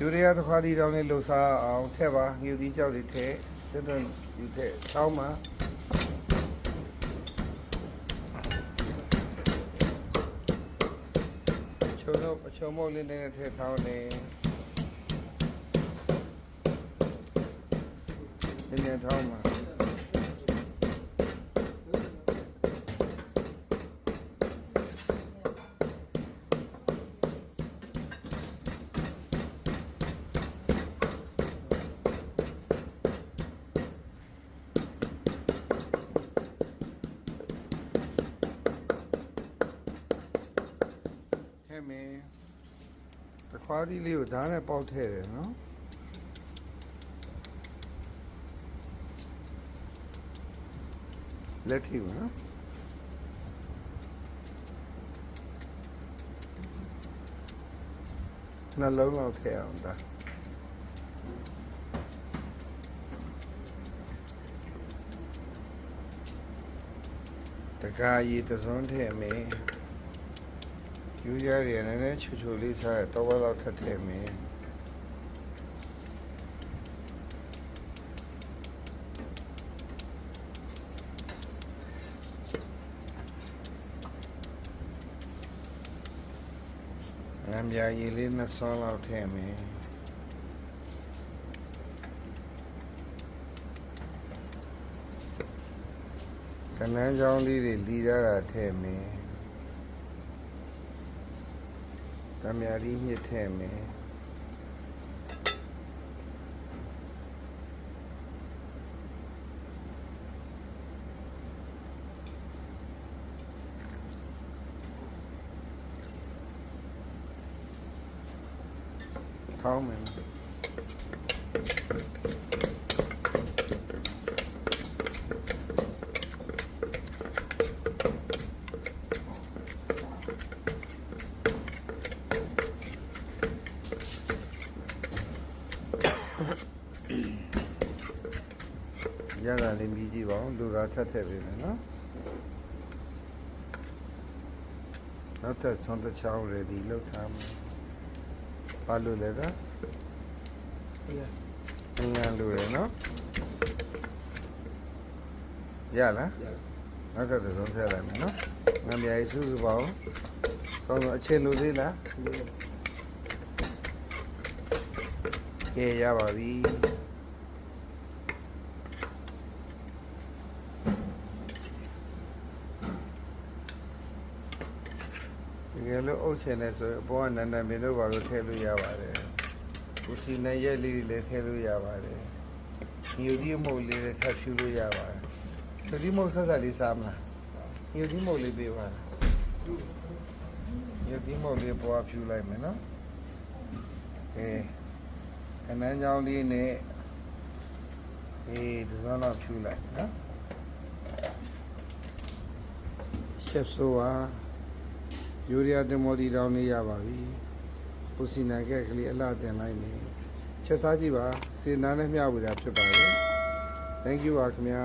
ယူရီးယားတစ်ခါဒီတောင်းလေးလှူစားအောင်ထည့်ပါငြူသီးကြောက်တွေထည့်စစ်တော့ဒီထည့်ချောင်းမှာချုံတော့ချုံမောက်လေးနဲ့ထည့်ထောင်းနေဒီနေ့ထောင်းမှာထည့်မယ် တစ်ခါဒီလေးကိုဓာတ်နဲ့ပေါက်ထည့်တယ်နော်လက်ထိပါနော်နှလုံးလောက်ထည့်အောင်ဒါတကားရီတစ်စုံထည့်မယ် ယူရရနည်းနည်းချူချူလေးစားတော့ဘယ်လောက်ထပ်ထည့်မယ်ငမ်းပြာရည်လေးနှစ်ဆွမ်းလောက်ထည့်မယ်ကနန်းချောင်းလေးတွေလီရတာထည့်မယ် တမယာရီမြစ်ထည့်မယ်ထောင်းမယ် ရတာလေးမြည်ကြည့်ပါဦးလူရာထပ်ထည့်ပေးမယ်နော်နောက်သက်ဆုံးတစ်ချောင်း ready လောက်ထားမယ်ဘာလို့လဲကဟုတ်ကဲ့ငန်းလူရယ်နော်ရလားရနောက်ကတစ်စုံထည့်လိုက်မယ်နော်ငန်းပြားကြီးစုစုပါဦးကောင်းတော့အခြေလူသေးလားကဲရပါပြီ ဒီကလို့အုပ်ချင်တယ်ဆိုရင်အပေါ်ကနန္ဒမင်းတို့ဘာလို့ထည့်လို့ရပါတယ်ကိုစီနဲ့ရက်လေးတွေလည်းထည့်လို့ရပါတယ်ညူဒီမုတ်လေးလည်းထပ်ဖြူလို့ရပါတယ်ဆိုဒီမုတ်ဆက်ဆက်လေးစားမလားညူဒီမုတ်လေးပေးပါလားညူဒီမုတ်လေးပေါ်ဖြူလိုက်မယ်နော်အဲကနန်းချောင်းလေးနဲ့အေးဒီစွမ်းတော့ဖြူလိုက်နော်ရှက်ဆိုပါ ယူရီးယားတင်မော်ဒီတောင်းလေးရပါပြီပူစီနာကက်ကလေးအလှတင်လိုက်နေချက်စားကြည့်ပါစေနာနဲ့မျှဝေတာဖြစ်ပါတယ် thank you ပါခင်ဗျာ